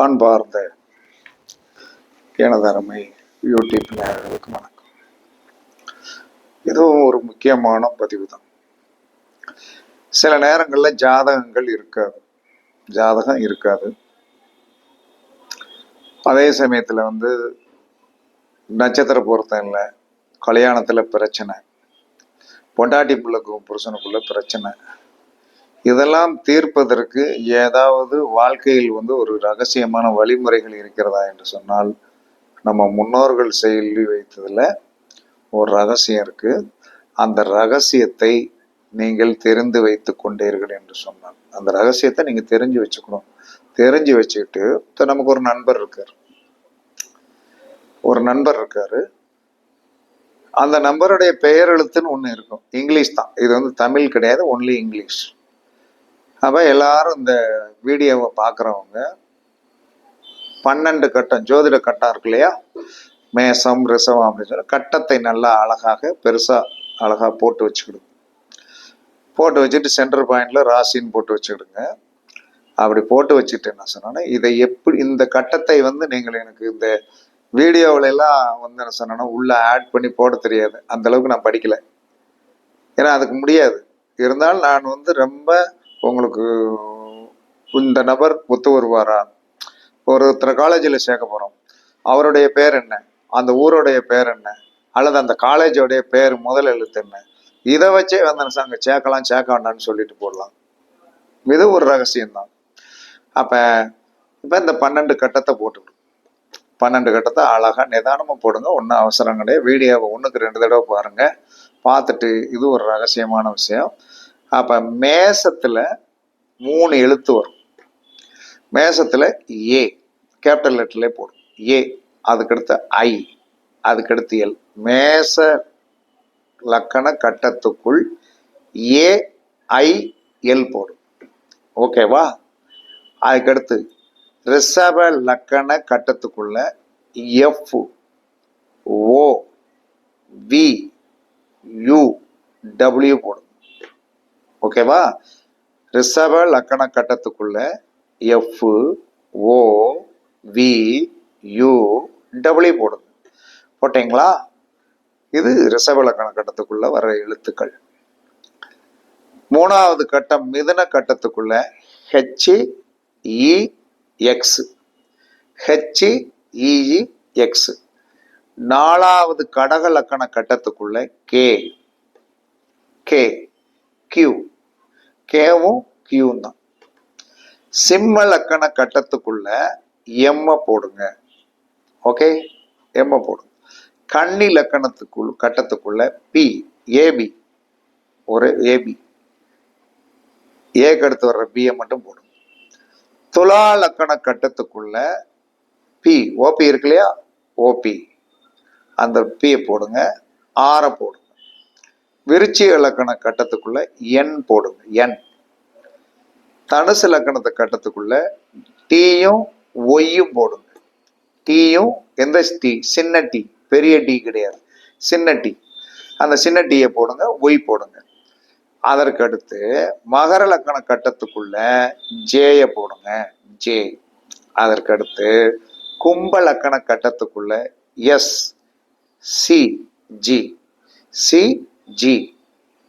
அன்பார்ந்த எனதருமை யூடியூப் நேயர்களுக்கு வணக்கம். இதுவும் ஒரு முக்கியமான பதிவு தான் சில நேரங்களில் ஜாதகங்கள் இருக்காது. ஜாதகம் இருக்காது. அதே சமயத்தில் வந்து நட்சத்திர பொருத்தம் இல்லை. கல்யாணத்தில் பிரச்சனை. பொண்டாட்டி பிள்ளைக்கும் புருஷனுக்குள்ள பிரச்சனை. இதெல்லாம் தீர்ப்பதற்கு ஏதாவது வாழ்க்கையில் வந்து ஒரு ரகசியமான வழிமுறைகள் இருக்கிறதா என்று சொன்னால் நம்ம முன்னோர்கள் சொல்லி வைத்ததில் ஒரு ரகசியம் இருக்கு. அந்த ரகசியத்தை நீங்கள் தெரிந்து வைத்து கொண்டீர்கள் என்று சொன்னால் அந்த ரகசியத்தை நீங்கள் தெரிஞ்சு வச்சுக்கணும். தெரிஞ்சு வச்சுக்கிட்டு இப்போ நமக்கு ஒரு நண்பர் இருக்கார். ஒரு நண்பர் இருக்காரு. அந்த நம்பருடைய பெயர் எழுத்துன்னு ஒன்று இருக்கும். இங்கிலீஷ் தான். இது வந்து தமிழ் கிடையாது ஒன்லி இங்கிலீஷ் அப்போ எல்லாரும் இந்த வீடியோவை பார்க்குறவங்க பன்னெண்டு கட்டம் ஜோதிட கட்டம் இருக்கு இல்லையா? மேசம் ரிசவம் அப்படின்னு சொல்லி கட்டத்தை நல்லா அழகாக பெருசாக அழகாக போட்டு வச்சுக்கிடுங்க. போட்டு வச்சுட்டு சென்டர் பாயிண்டில் ராசின்னு போட்டு வச்சுக்கிடுங்க. அப்படி போட்டு வச்சுட்டு என்ன சொன்னோன்னா இதை எப்படி இந்த கட்டத்தை வந்து நீங்கள் எனக்கு இந்த வீடியோவில எல்லாம் வந்து என்ன சொன்னோன்னா உள்ளே ஆட் பண்ணி போட தெரியாது. அந்த அளவுக்கு நான் படிக்கலை. ஏன்னா அதுக்கு முடியாது. இருந்தாலும் நான் வந்து ரொம்ப உங்களுக்கு இந்த நபர் ஒத்து வருவாரா? ஒருத்தர் காலேஜில் சேர்க்க போகிறோம் அவருடைய பேர் என்ன? அந்த ஊருடைய பேர் என்ன? அல்லது அந்த காலேஜோடைய பேர் முதல் எழுத்து என்ன? இதை வச்சே வந்து அங்கே சேர்க்கலாம் சேர்க்க வேண்டாம்னு சொல்லிட்டு போடலாம். இது ஒரு ரகசியம்தான். அப்போ இப்போ இந்த பன்னெண்டு கட்டத்தை போட்டுக்கணும் பன்னெண்டு கட்டத்தை அழகாக நிதானமாக போடுங்க. ஒன்றும் அவசரம் கிடையாது. வீடியோவை ஒன்றுக்கு ரெண்டு தடவை பாருங்கள் பார்த்துட்டு இது ஒரு ரகசியமான விஷயம். அப்போ மேசத்தில் மூணு எழுத்து வரும். மேசத்தில் ஏ கேபிட்டல் லெட்டர்லேயே போடும். ஏ அதுக்கடுத்து ஐ அதுக்கடுத்து எல். மேச லக்கண கட்டத்துக்குள் ஏ ஐ எல் போடும். ஓகேவா அதுக்கடுத்து ரிஷப லக்கண கட்டத்துக்குள்ள F O V U W போடும். ஓகேவா? ரிஷப லக்கண கட்டத்துக்குள்ள F O V U W போடுங்க போட்டீங்களா? இது ரிஷப லக்கண கட்டத்துக்குள்ள வர எழுத்துக்கள். மூணாவது கட்டம் மிதன கட்டத்துக்குள்ள H E X H E X நாலாவது கடக லக்கண கட்டத்துக்குள்ள கே கே கியூ கேவும் கியூவும் தான் சிம்ம லக்கண கட்டத்துக்குள்ள எம்ம போடுங்க. ஓகே எம்ம போடுங்க. கன்னி லக்கணத்துக்குள் கட்டத்துக்குள்ள பி ஏபி ஒரு ஏபி ஏக்கு அடுத்து வர்ற பியை மட்டும் போடும் துலா லக்கண கட்டத்துக்குள்ள பி ஓபி இருக்கு இல்லையா? ஓபி அந்த பியை போடுங்க. ஆரை போடுங்க. விருச்சி இலக்கண கட்டத்துக்குள்ள என் போடுங்க என் தனுசு இலக்கணத்தை கட்டத்துக்குள்ள டீயும் ஒய்யும் போடுங்க. டீயும் எந்த டீ? சின்ன டீ பெரிய டீ கிடையாது. சின்ன டீ. அந்த சின்ன டீயை போடுங்க ஒய் போடுங்க. அதற்கடுத்து மகர லக்கண கட்டத்துக்குள்ள ஜேய போடுங்க ஜே. அதற்கடுத்து கும்ப லக்கண கட்டத்துக்குள்ள S C G. C G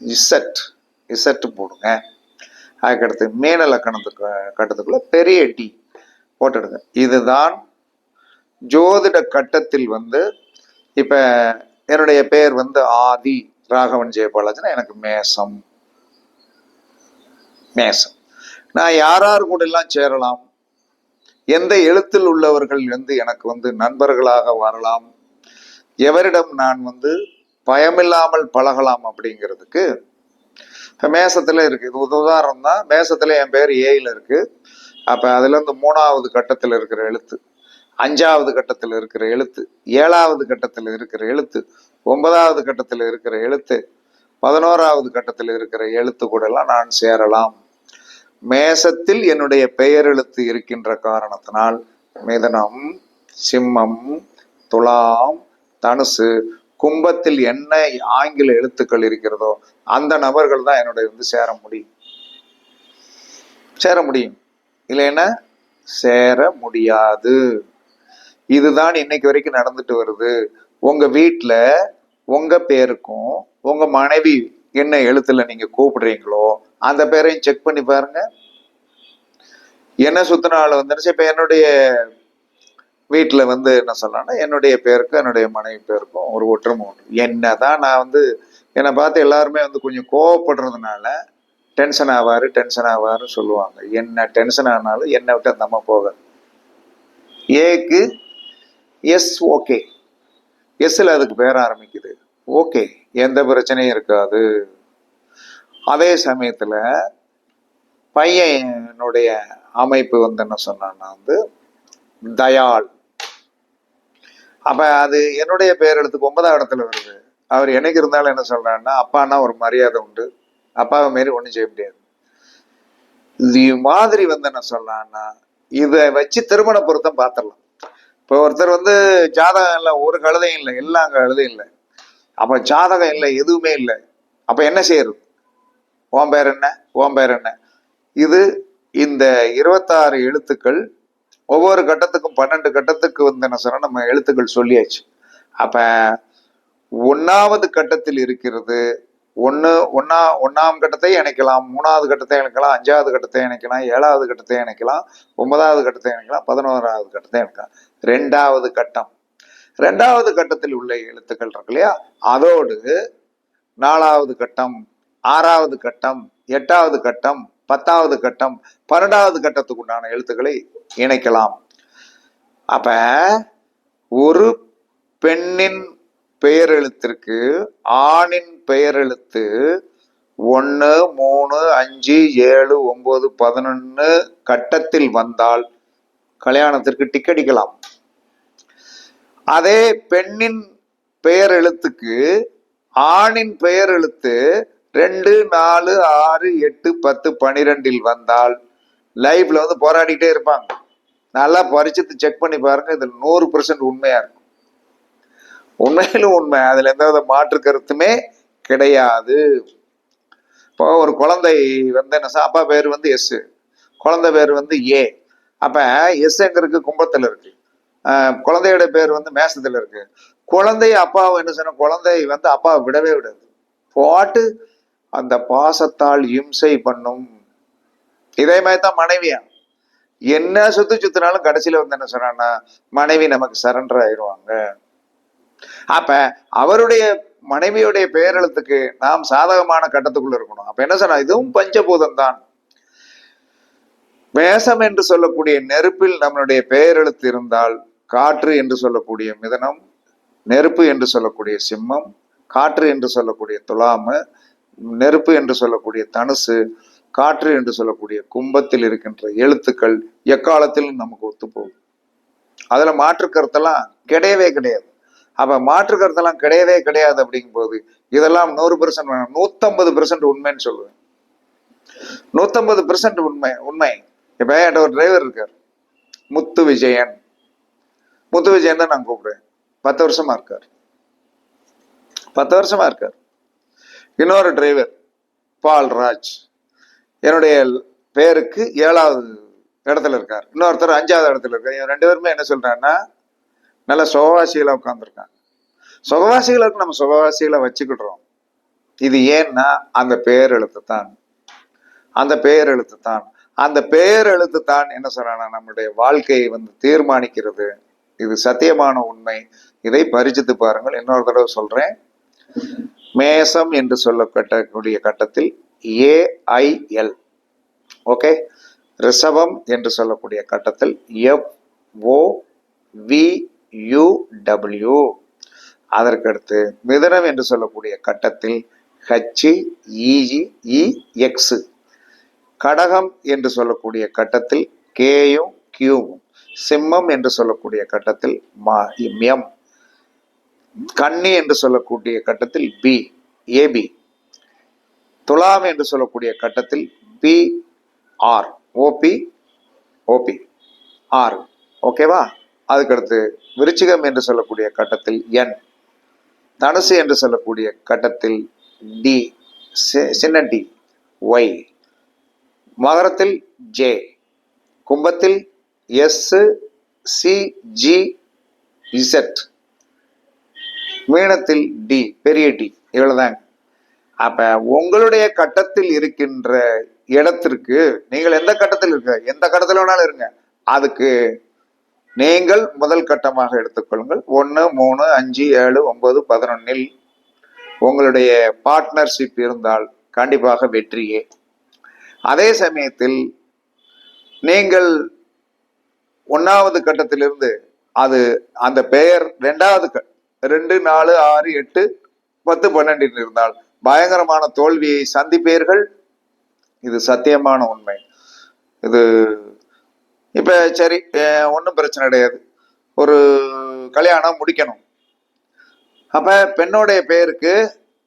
Z Z போடுங்க. அதுக்கடுத்து மீன லக்கணத்துக்கு கட்டத்துக்குள்ள பெரிய டி போட்டுடுங்க. இதுதான் ஜோதிட கட்டத்தில் வந்து இப்போ என்னுடைய பெயர் வந்து ஆதி ராகவன் ஜெயபாலாஜினா எனக்கு மேசம். மேசம். நான் யார் யார் கூட எல்லாம் சேரலாம்? எந்த எழுத்தில் உள்ளவர்கள் வந்து எனக்கு வந்து நண்பர்களாக வரலாம்? எவரிடம் நான் வந்து பயமில்லாமல் பழகலாம் அப்படிங்கிறதுக்கு இப்போ மேசத்தில் இருக்கு. இது ஒரு உதாரணம் தான் மேசத்தில் என் பேர் ஏயில் இருக்கு. அப்போ அதுலேருந்து மூணாவது கட்டத்தில் இருக்கிற எழுத்து அஞ்சாவது கட்டத்தில் இருக்கிற எழுத்து ஏழாவது கட்டத்தில் இருக்கிற எழுத்து ஒன்பதாவது கட்டத்தில் இருக்கிற எழுத்து பதினோராவது கட்டத்தில் இருக்கிற எழுத்து கூட எல்லாம் நான் சேரலாம். மேசத்தில் என்னுடைய பெயர் எழுத்து இருக்கின்ற காரணத்தினால் மிதனம் சிம்மம் துலாம் தனுசு கும்பத்தில் என்ன ஆங்கில எழுத்துக்கள் இருக்கிறதோ அந்த நபர்கள் தான் என்னுடைய வந்து சேர முடியும். சேர முடியும். இல்லைன்னா சேர முடியாது. இதுதான் இன்னைக்கு வரைக்கும் நடந்துட்டு வருது. உங்க வீட்ல உங்க பேருக்கும் உங்க மனைவி என்ன எழுத்துல நீங்க கூப்பிடுறீங்களோ அந்த பேரையும் செக் பண்ணி பாருங்க. என்ன சுத்தின வந்துருச்சு. இப்ப என்னுடைய வீட்டில் வந்து என்ன சொல்லலாம்னா என்னுடைய பேருக்கும் என்னுடைய மனைவி பேருக்கும் ஒரு ஒற்றுமை உண்டு. என்ன தான் நான் வந்து என்னை பார்த்து எல்லாருமே வந்து கொஞ்சம் கோவப்படுறதுனால டென்ஷன் ஆவார் டென்ஷன் ஆவாருன்னு சொல்லுவாங்க. என்ன டென்ஷன் ஆனாலும் என்னை விட்டு அந்த அம்மா போகாது. ஏக்கு எஸ் ஓகே எஸ்ஸில் அதுக்கு பேர ஆரம்பிக்குது. ஓகே எந்த பிரச்சனையும் இருக்காது. அதே சமயத்தில் பையனுடைய அமைப்பு வந்து என்ன சொன்னான்னா வந்து தயாள். அப்ப அது என்னுடைய பேர் எழுத்துக்கு ஒன்பதாம் இடத்துல வருது. அவர் என்னைக்கு இருந்தாலும் என்ன சொல்றாருன்னா அப்பான்னா ஒரு மரியாதை உண்டு. அப்பாவை மாரி ஒன்றும் செய்ய முடியாது. இது மாதிரி வந்து என்ன சொல்லலாம்னா இதை வச்சு திருமண பொருத்தம் பார்த்துடலாம். இப்போ ஒருத்தர் வந்து ஜாதகம் இல்லை ஒரு கழுதையும் இல்லை எல்லாம் கழுதையும் இல்லை. அப்போ ஜாதகம் இல்லை எதுவுமே இல்லை. அப்போ என்ன செய்யறது? ஓம் பேர் என்ன? ஓம் பேர் என்ன? இது இந்த இருபத்தாறு எழுத்துக்கள் ஒவ்வொரு கட்டத்துக்கும் பன்னெண்டு கட்டத்துக்கு வந்து என்ன சொன்னா நம்ம எழுத்துக்கள் சொல்லியாச்சு. அப்ப ஒன்னாவது கட்டத்தில் இருக்கிறது ஒன்று ஒன்னா ஒன்னாம் கட்டத்தை இணைக்கலாம் மூணாவது கட்டத்தை இணைக்கலாம் அஞ்சாவது கட்டத்தை இணைக்கலாம் ஏழாவது கட்டத்தை இணைக்கலாம் ஒன்பதாவது கட்டத்தை இணைக்கலாம் பதினோராவது கட்டத்தை இணைக்கலாம். ரெண்டாவது கட்டம். ரெண்டாவது கட்டத்தில் உள்ள எழுத்துக்கள் இருக்கு இல்லையா? அதோடு நாலாவது கட்டம் ஆறாவது கட்டம் எட்டாவது கட்டம் பத்தாவது கட்டம் பன்னெண்டாவது கட்டத்துக்கு உண்டான எழுத்துக்களை இணைக்கலாம். அப்ப ஒரு பெண்ணின் பெயரெழுத்திற்கு ஆணின் பெயரெழுத்து ஒன்று மூணு அஞ்சு ஏழு ஒன்பது பதினொன்று கட்டத்தில் வந்தால் கல்யாணத்திற்கு டிக்கெடிக்கலாம் அதே பெண்ணின் பெயர் எழுத்துக்கு ஆணின் பெயர் எழுத்து ரெண்டு நாலு ஆறு எட்டு பத்து பன்னிரெண்டில் வந்தால் லைஃப்ல வந்து போராடிட்டே இருப்பாங்க. நல்லா பரிச்சத்து செக் பண்ணி பாருங்க இது நூறு பர்சன்ட் உண்மையா இருக்கும். உண்மையிலும் உண்மை. அதுல எந்த வித மாற்று கருத்துமே கிடையாது. இப்போ ஒரு குழந்தை வந்து என்ன சொ- அப்பா பேர் வந்து எஸ். குழந்தை பேர் வந்து ஏ. அப்ப எஸ் எங்க இருக்கு கும்பத்துல இருக்கு. ஆஹ் குழந்தையோட பேர் வந்து மேசத்துல இருக்கு. குழந்தை அப்பாவை என்ன சொன்ன குழந்தை வந்து அப்பாவை விடவே விடாது. போட்டு அந்த பாசத்தால் இம்சை பண்ணும். இதே மாதிரி தான் மனைவியா? என்ன சுத்து சுத்தினாலும் கடைசியில வந்து என்ன சொன்னான்னா மனைவி நமக்கு சரண்டர் ஆயிடுவாங்க அப்ப அவருடைய மனைவியுடைய பெயரெழுத்துக்கு நாம் சாதகமான கட்டத்துக்குள்ள இருக்கணும். அப்ப என்ன சொன்னா இதுவும் பஞ்சபூதம் தான் மேசம் என்று சொல்லக்கூடிய நெருப்பில் நம்மளுடைய பெயரெழுத்து இருந்தால் காற்று என்று சொல்லக்கூடிய மிதனம் நெருப்பு என்று சொல்லக்கூடிய சிம்மம் காற்று என்று சொல்லக்கூடிய துலாமு நெருப்பு என்று சொல்லக்கூடிய தனுசு காற்று என்று சொல்லக்கூடிய கும்பத்தில் இருக்கின்ற எழுத்துக்கள் எக்காலத்திலும் நமக்கு ஒத்து போகும் அதுல மாற்று கருத்தெல்லாம் கிடையவே கிடையாது. அப்ப மாற்று கருத்தெல்லாம் கிடையவே கிடையாது அப்படிங்கும்போது இதெல்லாம் நூறு பெர்சன்ட் வேணும் நூத்தம்பது பெர்சன்ட் உண்மைன்னு சொல்லுவேன். நூத்தம்பது பெர்சன்ட் உண்மை உண்மை. இப்ப என்கிட்ட ஒரு டிரைவர் இருக்கார். முத்து விஜயன். முத்து விஜயன் தான் நான் கூப்பிடுறேன் பத்து வருஷமா இருக்கார். பத்து வருஷமா இருக்கார். இன்னொரு டிரைவர் பால்ராஜ் என்னுடைய பேருக்கு ஏழாவது இடத்துல இருக்கார். இன்னொருத்தர் அஞ்சாவது இடத்துல இருக்கார். இவன் ரெண்டு பேருமே என்ன சொல்றாங்கன்னா நல்ல சுகவாசிகளாக உட்காந்துருக்காங்க சுகவாசிகளுக்கு நம்ம சுகவாசிகளை வச்சுக்கிடுறோம். இது ஏன்னா அந்த பெயர் எழுத்து தான். அந்த பெயர் எழுத்து தான். அந்த பெயர் எழுத்து தான் என்ன சொல்றாங்கன்னா நம்முடைய வாழ்க்கையை வந்து தீர்மானிக்கிறது. இது சத்தியமான உண்மை. இதை பரிச்சித்து பாருங்கள். இன்னொரு தடவை சொல்றேன். மேசம் என்று சொல்லப்பட்டக்கூடிய கட்டத்தில் ஏஐஎல் ஓகே ரிஷபம் என்று சொல்லக்கூடிய கட்டத்தில் F O V U W அதற்கடுத்து மிதனம் என்று சொல்லக்கூடிய கட்டத்தில் ஹச் இஜி இ எக்ஸ் கடகம் என்று சொல்லக்கூடிய கட்டத்தில் கேயும் கியூவும் சிம்மம் என்று சொல்லக்கூடிய கட்டத்தில் மா எம். கன்னி என்று சொல்லக்கூடிய கட்டத்தில் பி ஏபி துலாம் என்று சொல்லக்கூடிய கட்டத்தில் P R. O P O P R. ஓகேவா அதுக்கடுத்து விருச்சிகம் என்று சொல்லக்கூடிய கட்டத்தில் என். தனுசு என்று சொல்லக்கூடிய கட்டத்தில் டி. சி- சின்ன டி. ஒய் மகரத்தில் ஜே கும்பத்தில் எஸ் சி ஜி இசட் மீனத்தில் டி பெரிய டி இவ்வளவுதாங்க அப்ப உங்களுடைய கட்டத்தில் இருக்கின்ற இடத்திற்கு நீங்கள் எந்த கட்டத்தில் இருக்க எந்த கட்டத்தில் வேணாலும் இருங்க. அதுக்கு நீங்கள் முதல் கட்டமாக எடுத்துக்கொள்ளுங்கள் ஒன்று மூணு அஞ்சு ஏழு ஒன்பது பதினொன்னில் உங்களுடைய பார்ட்னர்ஷிப் இருந்தால் கண்டிப்பாக வெற்றியே. அதே சமயத்தில் நீங்கள் ஒன்றாவது கட்டத்திலிருந்து அது அந்த பெயர் ரெண்டாவது ரெண்டு நாலு ஆறு எட்டு பத்து பன்னெண்டில் இருந்தால் பயங்கரமான தோல்வியை சந்திப்பீர்கள். இது சத்தியமான உண்மை. இது இப்ப சரி ஒன்றும் பிரச்சனை கிடையாது. ஒரு கல்யாணம் முடிக்கணும். அப்ப பெண்ணோடைய பேருக்கு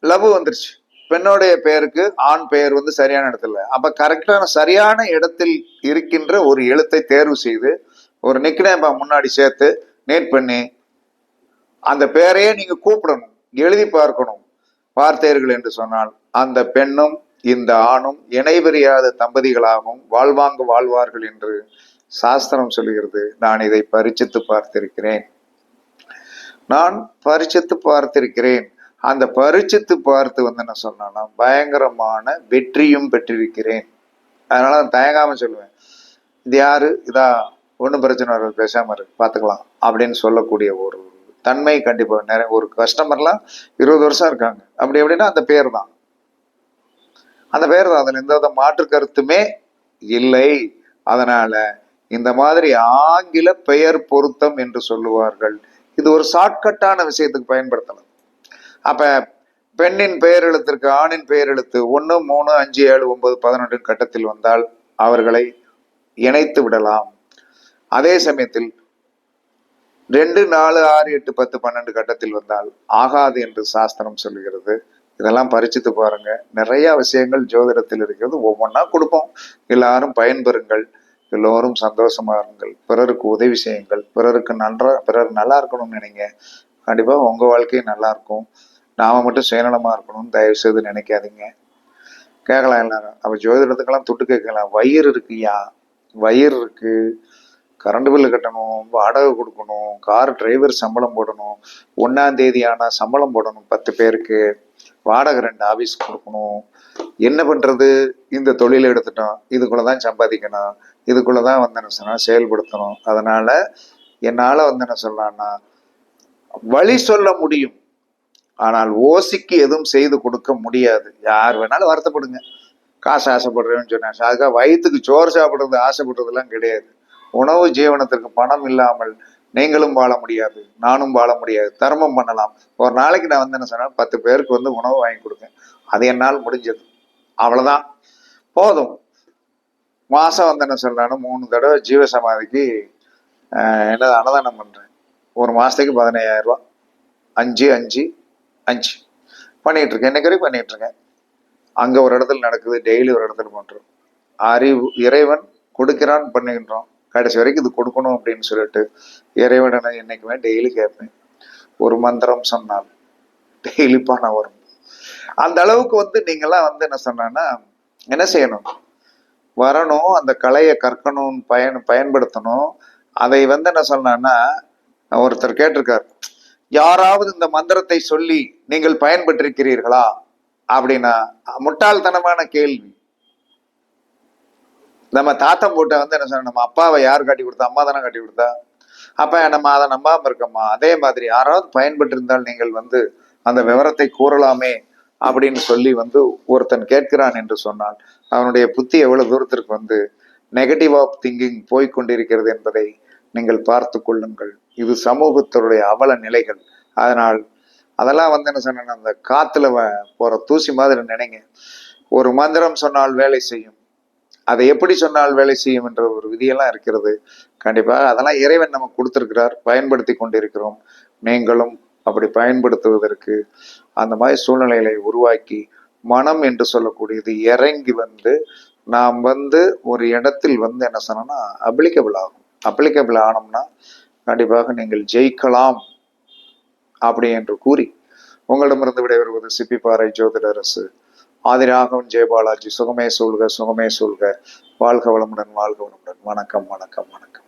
லவ் வந்துருச்சு. பெண்ணோடைய பெயருக்கு ஆண் பெயர் வந்து சரியான இடத்துல அப்ப கரெக்டான சரியான இடத்தில் இருக்கின்ற ஒரு எழுத்தை தேர்வு செய்து ஒரு நிக்னேம்பா முன்னாடி சேர்த்து நேட் பண்ணி அந்த பெயரையே நீங்க கூப்பிடணும் எழுதி பார்க்கணும் பார்த்தீர்கள் என்று சொன்னால் அந்த பெண்ணும் இந்த ஆணும் இணைபிரியாத தம்பதிகளாகவும் வாழ்வாங்கு வாழ்வார்கள் என்று சாஸ்திரம் சொல்கிறது நான் இதை பரிச்சித்து பார்த்திருக்கிறேன். நான் பரிச்சித்து பார்த்திருக்கிறேன். அந்த பரிச்சித்து பார்த்து வந்து என்ன சொன்னா பயங்கரமான வெற்றியும் பெற்றிருக்கிறேன். அதனால நான் தயங்காம சொல்லுவேன். இது யாரு? இதா ஒன்றும் பிரச்சனை வராது பேசாம இருக்கு பார்த்துக்கலாம் அப்படின்னு சொல்லக்கூடிய ஒரு தன்மை கண்டிப்பா நிறைய ஒரு கஸ்டமர்லாம் இருபது வருஷம் இருக்காங்க. அப்படி எப்படின்னா அந்த பேர் தான் அந்த பேர் தான் அதுல எந்த வித மாற்று கருத்துமே இல்லை. அதனால இந்த மாதிரி ஆங்கில பெயர் பொருத்தம் என்று சொல்லுவார்கள். இது ஒரு ஷார்ட்கட்டான விஷயத்துக்கு பயன்படுத்தலாம். அப்ப பெண்ணின் பெயர் எழுத்திற்கு ஆணின் பெயர் எழுத்து ஒன்று மூணு அஞ்சு ஏழு ஒன்பது பதினொன்று கட்டத்தில் வந்தால் அவர்களை இணைத்து விடலாம். அதே சமயத்தில் ரெண்டு நாலு ஆறு எட்டு பத்து பன்னெண்டு கட்டத்தில் வந்தால் ஆகாது என்று சாஸ்திரம் சொல்கிறது இதெல்லாம் பரிச்சித்து பாருங்க. நிறைய விஷயங்கள் ஜோதிடத்தில் இருக்கிறது. ஒவ்வொன்றா கொடுப்போம். எல்லாரும் பயன்பெறுங்கள். எல்லோரும் சந்தோஷமா இருங்கள். பிறருக்கு உதவி செய்யுங்கள். பிறருக்கு நன்றா பிறர் நல்லா இருக்கணும்னு நினைங்க. கண்டிப்பாக உங்க வாழ்க்கையும் நல்லா இருக்கும். நாம மட்டும் சுயநலமா இருக்கணும்னு தயவு செய்து நினைக்காதீங்க. கேட்கலாம் எல்லாரும். அப்ப ஜோதிடத்துக்கெல்லாம் துட்டு கேட்கலாம். வயிறு இருக்குயா வயிறு இருக்கு. கரண்ட் பில்லு கட்டணும் வாடகை கொடுக்கணும் கார் டிரைவர் சம்பளம் போடணும் ஒன்றாம் தேதி ஆனால் சம்பளம் போடணும் பத்து பேருக்கு வாடகை ரெண்டு ஆஃபீஸ் கொடுக்கணும். என்ன பண்ணுறது இந்த தொழில் எடுத்துட்டோம். இதுக்குள்ளே தான் சம்பாதிக்கணும். இதுக்குள்ளே தான் வந்து என்ன சொன்னால் செயல்படுத்தணும். அதனால் என்னால் வந்து என்ன சொல்லலாம்னா வழி சொல்ல முடியும். ஆனால் ஓசிக்கு எதுவும் செய்து கொடுக்க முடியாது. யார் வேணாலும் வருத்தப்படுங்க. காசு ஆசைப்படுறேன்னு சொன்னேன் அதுக்காக வயிற்றுக்கு சோறு சாப்பிட்றது ஆசைப்படுறதுலாம் கிடையாது. உணவு ஜீவனத்திற்கு பணம் இல்லாமல் நீங்களும் வாழ முடியாது நானும் வாழ முடியாது தர்மம் பண்ணலாம். ஒரு நாளைக்கு நான் வந்து என்ன சொன்னால் பத்து பேருக்கு வந்து உணவு வாங்கி கொடுங்க. அது என்னால் முடிஞ்சது. அவ்வளோதான் போதும். மாதம் வந்து என்ன சொல்கிறானோ மூணு தடவை ஜீவ சமாதிக்கு என்னது அன்னதானம் பண்ணுறேன் ஒரு மாதத்துக்கு பதினையாயிரரூபா அஞ்சு அஞ்சு அஞ்சு. பண்ணிகிட்ருக்கேன் இருக்கேன். இன்னைக்கு வரைக்கும் பண்ணிகிட்ருக்கேன் அங்கே ஒரு இடத்துல நடக்குது. டெய்லி ஒரு இடத்துல பண்ணுறோம் அறிவு இறைவன் கொடுக்கிறான் பண்ணுகின்றோம் கடைசி வரைக்கும் இது கொடுக்கணும் அப்படின்னு சொல்லிட்டு இறைவனை என்னைக்குமே டெய்லி கேட்பேன். ஒரு மந்திரம் சொன்னால் டெய்லி பணம் வரும். அந்த அளவுக்கு வந்து நீங்களாம் வந்து என்ன சொன்னா என்ன செய்யணும்? வரணும் அந்த கலையை கற்கணும் பயன் பயன்படுத்தணும். அதை வந்து என்ன சொன்னான்னா ஒருத்தர் கேட்டிருக்கார் யாராவது இந்த மந்திரத்தை சொல்லி நீங்கள் பயன்பெற்றிருக்கிறீர்களா? அப்படின்னா முட்டாள்தனமான கேள்வி. நம்ம தாத்தன் போட்ட வந்து என்ன சொன்ன நம்ம அப்பாவை யார் காட்டி கொடுத்தா? அம்மா தானே காட்டி கொடுத்தா? அப்ப நம்ம அதை நம்பாம இருக்கோமா? அதே மாதிரி யாராவது பயன்பட்டிருந்தால் நீங்கள் வந்து அந்த விவரத்தை கூறலாமே அப்படின்னு சொல்லி வந்து ஒருத்தன் கேட்கிறான் என்று சொன்னால் அவனுடைய புத்தி எவ்வளவு தூரத்திற்கு வந்து நெகட்டிவ் ஆஃப் திங்கிங் போய்க்கொண்டிருக்கிறது என்பதை நீங்கள் பார்த்து கொள்ளுங்கள். இது சமூகத்தினுடைய அவல நிலைகள். அதனால் அதெல்லாம் வந்து என்ன சொன்ன அந்த காத்துல வ- போற தூசி மாதிரி நினைங்க. ஒரு மந்திரம் சொன்னால் வேலை செய்யும். அதை எப்படி சொன்னால் வேலை செய்யும் என்ற ஒரு விதியெல்லாம் இருக்கிறது. கண்டிப்பாக அதெல்லாம் இறைவன் நமக்கு கொடுத்திருக்கிறார். பயன்படுத்தி கொண்டிருக்கிறோம். நீங்களும் அப்படி பயன்படுத்துவதற்கு அந்த மாதிரி சூழ்நிலைகளை உருவாக்கி மனம் என்று சொல்லக்கூடியது இறங்கி வந்து நாம் வந்து ஒரு இடத்தில் வந்து என்ன சொன்னோம்னா அப்ளிகபிள் ஆகும். அப்ளிகபிள் ஆனோம்னா கண்டிப்பாக நீங்கள் ஜெயிக்கலாம் அப்படி என்று கூறி உங்களிடமிருந்து விடைபெறுவது சிப்பிப்பாறை ஜோதிடரசு ஆதிராகவன் ஜெயபாலாஜி சுகமே சூழ்க சுகமே சூழ்க. வாழ்க வளமுடன் வாழ்க வளமுடன். வணக்கம் வணக்கம் வணக்கம்.